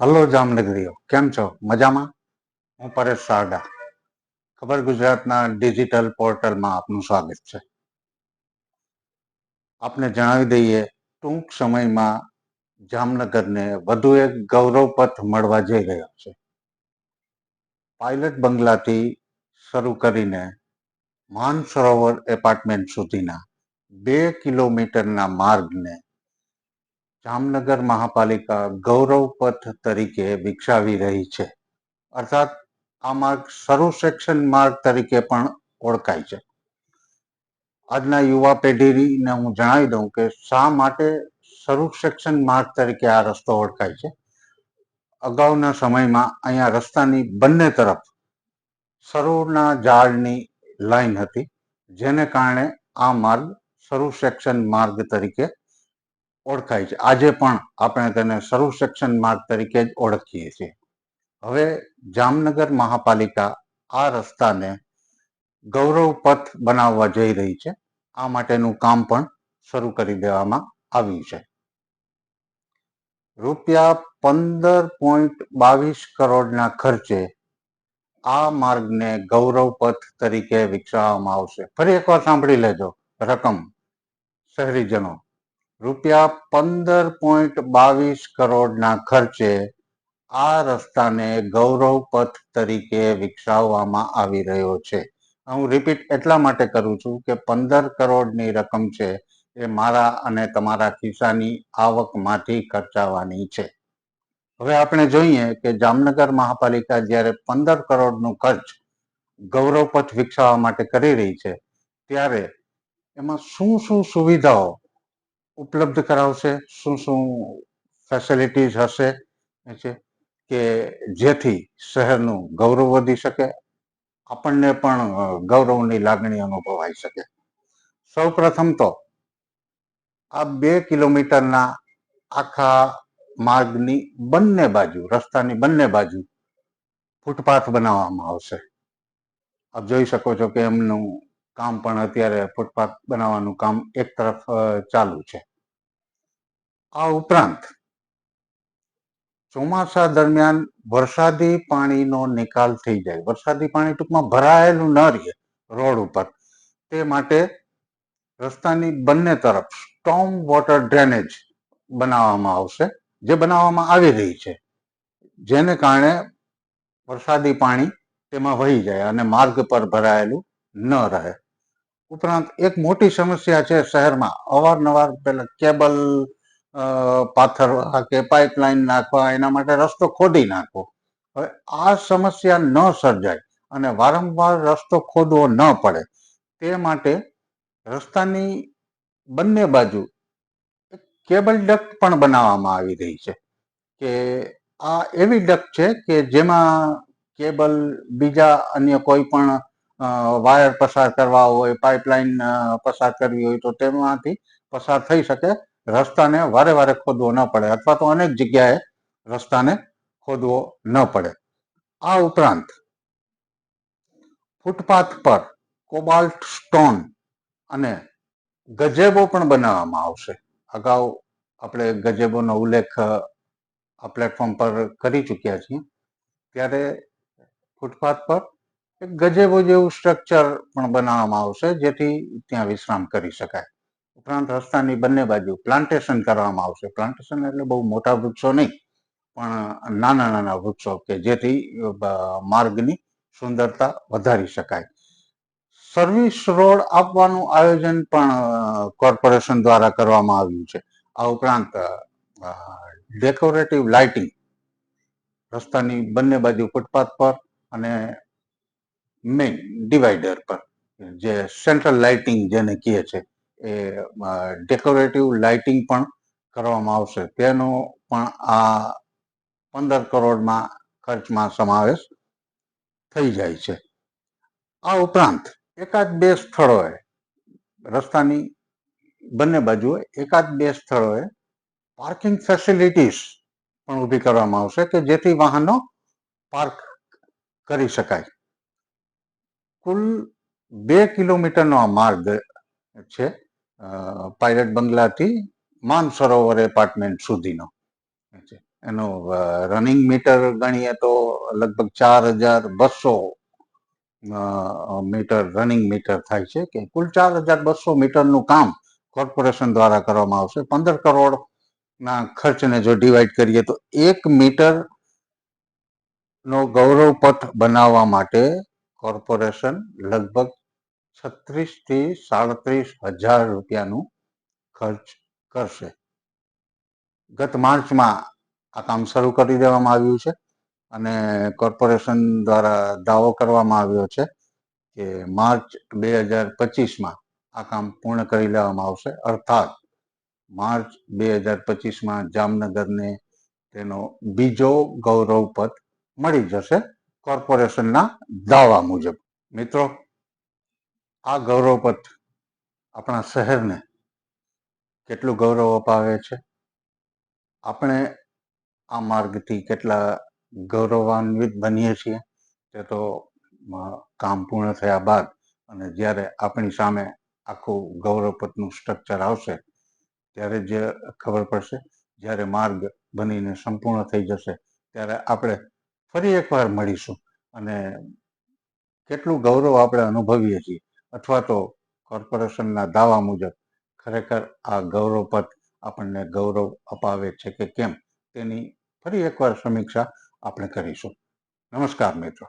Hello જામનગરીઓ, કેમ છો? મજામાં? હું પરેશ સારડા. ખબર ગુજરાતના ડિજિટલ પોર્ટલમાં આપનું સ્વાગત છે. આપને જણાવી દઈએ, ટૂંક સમયમાં જામનગરને વધુ એક ગૌરવપથ મળવા જઈ રહ્યો છે. પાયલટ બંગલાથી શરૂ કરીને માનસરોવર એપાર્ટમેન્ટ સુધીના બે કિલોમીટરના માર્ગને જામનગર મહાપાલિકા ગૌરવપથ તરીકે વિકસાવી રહી છે. અર્થાત આ માર્ગ સર્વ સેક્શન માર્ગ તરીકે પણ ઓળખાય છે. આજના યુવા પેઢીને હું જણાવી દઉં કે શા માટે સર્વ સેક્શન માર્ગ તરીકે આ રસ્તો ઓળખાય છે. અગાઉના સમયમાં અહીંયા રસ્તાની બંને તરફ સરોના ઝાડની લાઈન હતી, જેને કારણે આ માર્ગ સર્વ સેક્શન માર્ગ તરીકે ઓળખાય છે. આજે પણ આપણે તેને સર્વ સેક્શન માર્ગ તરીકે જ ઓળખીએ છીએ. હવે જામનગર મહાપાલિકા આ રસ્તાને ગૌરવ પથ બનાવવા જઈ રહી છે. આ માટેનું કામ પણ શરૂ કરી દેવામાં આવ્યું છે. રૂપિયા પંદર પોઈન્ટ બાવીસ કરોડના ખર્ચે આ માર્ગને ગૌરવ પથ તરીકે વિકસાવવામાં આવશે. ફરી એકવાર સાંભળી લેજો. રકમ. શહેરીજનો. રૂપિયા પંદર પોઈન્ટ બાવીસ કરોડના ખર્ચે આ રસ્તાને ગૌરવ પથ તરીકે વિકસાવવામાં આવી રહ્યો છે. હું રિપીટ એટલા માટે કરું છું કે પંદર કરોડની રકમ છે એ મારા અને તમારા ખિસ્સાની આવકમાંથી ખર્ચાવાની છે. હવે આપણે જોઈએ કે જામનગર મહાપાલિકા જ્યારે પંદર કરોડનું ખર્ચ ગૌરવપથ વિકસાવવા માટે કરી રહી છે, ત્યારે એમાં શું શું સુવિધાઓ ઉપલબ્ધ કરાવશે, શું શું ફેસિલિટીઝ હશે છે? કે જેથી શહેરનું ગૌરવ વધી શકે, આપણને પણ ગૌરવની લાગણી અનુભવાઈ શકે. સૌ પ્રથમ તો આ બે કિલોમીટરના આખા માર્ગની બંને બાજુ, રસ્તાની બંને બાજુ ફૂટપાથ બનાવવામાં આવશે. આપ જોઈ શકો છો કે એમનું કામ પણ અત્યારે ફૂટપાથ બનાવવાનું કામ એક તરફ ચાલુ છે. આ ઉપરાંત ચોમાસા દરમિયાન વરસાદી પાણીનો નિકાલ થઈ જાય. વરસાદી પાણી ટૂંકમાં ભરાયેલું ન રહે રોડ ઉપર. તે માટે રસ્તાની બંને તરફ સ્ટોમ વોટર ડ્રેનેજ બનાવવામાં આવશે, જે બનાવવામાં આવી રહી છે. જેને કારણે વરસાદી પાણી તેમાં વહી જાય અને માર્ગ પર ભરાયેલું ન રહે. ઉપરાંત એક મોટી સમસ્યા છે શહેરમાં. અવારનવાર પેલા કેબલ પાથરવા કે પાઇપલાઇન નાખવા, એના માટે રસ્તો ખોદી નાખવો હવે આ સમસ્યા ન સર્જાય અને વારંવાર રસ્તો ખોદવો ન પડે. તે માટે રસ્તાની બંને બાજુ કેબલ ડક્ટ પણ બનાવવામાં આવી રહી છે કે આ એવી ડક્ટ છે કે જેમાં કેબલ, બીજા અન્ય કોઈ પણ વાયર પસાર કરવા હોય, પાઇપલાઇન પસાર કરવી હોય તો તેમાંથી પસાર થઈ શકે. રસ્તાને વારે વારે ખોદવો ન પડે અથવા તો અનેક જગ્યાએ રસ્તાને ખોદવો ન પડે. આ ઉપરાંત ફૂટપાથ પર કોબાલ્ટ સ્ટોન અને ગજેબો પણ બનાવવામાં આવશે. અગાઉ આપણે ગજેબોનો ઉલ્લેખ આ પ્લેટફોર્મ પર કરી ચૂક્યા છીએ. ત્યારે ફૂટપાથ પર એક ગજેબો જેવું સ્ટ્રક્ચર પણ બનાવવામાં આવશે, જેથી ત્યાં વિશ્રામ કરી શકાય. ઉપરાંત રસ્તાની બંને બાજુ પ્લાન્ટેશન કરવામાં આવશે. પ્લાન્ટેશન એટલે બહુ મોટા વૃક્ષો નહીં, પણ નાના નાના વૃક્ષો કે જેથી માર્ગની સુંદરતા વધારી શકાય. સર્વિસ રોડ આપવાનું આયોજન પણ કોર્પોરેશન દ્વારા કરવામાં આવ્યું છે. આ ઉપરાંત ડેકોરેટિવ લાઇટિંગ રસ્તાની બંને બાજુ ફૂટપાથ પર અને મેઇન ડિવાઈડર પર, જે સેન્ટ્રલ લાઇટિંગ જેને કહે છે એ ડેકોરેટિવ લાઇટિંગ પણ કરવામાં આવશે. તેનો પણ આ પંદર કરોડમાં ખર્ચમાં સમાવેશ થઈ જાય છે. આ ઉપરાંત એકાદ બે સ્થળોએ, રસ્તાની બંને બાજુએ એકાદ બે સ્થળોએ પાર્કિંગ ફેસિલિટીઝ પણ ઊભી કરવામાં આવશે કે જેથી વાહનો પાર્ક કરી શકાય. કુલ બે કિલોમીટરનો આ માર્ગ છે. પાયલટ બંગલાથી માનસરોવર એપાર્ટમેન્ટ સુધીનો. એનો રનિંગ મીટર ગણીએ તો લગભગ ચાર હજાર બસો મીટર રનિંગ મીટર થાય છે કે કુલ ચાર હજાર બસો મીટરનું કામ કોર્પોરેશન દ્વારા કરવામાં આવશે. પંદર કરોડ ના ખર્ચને જો ડિવાઈડ કરીએ તો એક મીટર નો ગૌરવ પથ બનાવવા માટે કોર્પોરેશન લગભગ છત્રીસથી સાડત્રીસ હજાર રૂપિયાનું ખર્ચ કરશે. ગત માર્ચમાં આ કામ શરૂ કરી દેવામાં આવ્યું છે અને કોર્પોરેશન દ્વારા દાવો કરવામાં આવ્યો છે કે માર્ચ બે હજાર પચીસમાં આ કામ પૂર્ણ કરી લેવામાં આવશે. અર્થાત માર્ચ બે હજાર પચીસમાં જામનગરને તેનો બીજો ગૌરવ પદ મળી જશે કોર્પોરેશનના દાવા મુજબ. મિત્રો આ ગૌરવપથ આપણા શહેરને કેટલું ગૌરવ અપાવે છે? આપણે આ માર્ગથી કેટલા ગૌરવાન્વિત બનીએ છીએ? તે તો કામ પૂર્ણ થયા બાદ અને જ્યારે આપણી સામે આખું ગૌરવપથનું સ્ટ્રક્ચર આવશે, ત્યારે જે ખબર પડશે. જ્યારે માર્ગ બનીને સંપૂર્ણ થઈ જશે, ત્યારે આપણે ફરી એકવાર મળીશું અને કેટલું ગૌરવ આપણે અનુભવીએ છીએ. અથવા તો કોર્પોરેશનના દાવા મુજબ ખરેખર આ ગૌરવપથ આપણને ગૌરવ અપાવે છે કે કેમ તેની ફરી એકવાર સમીક્ષા આપણે કરીશું. નમસ્કાર મિત્રો.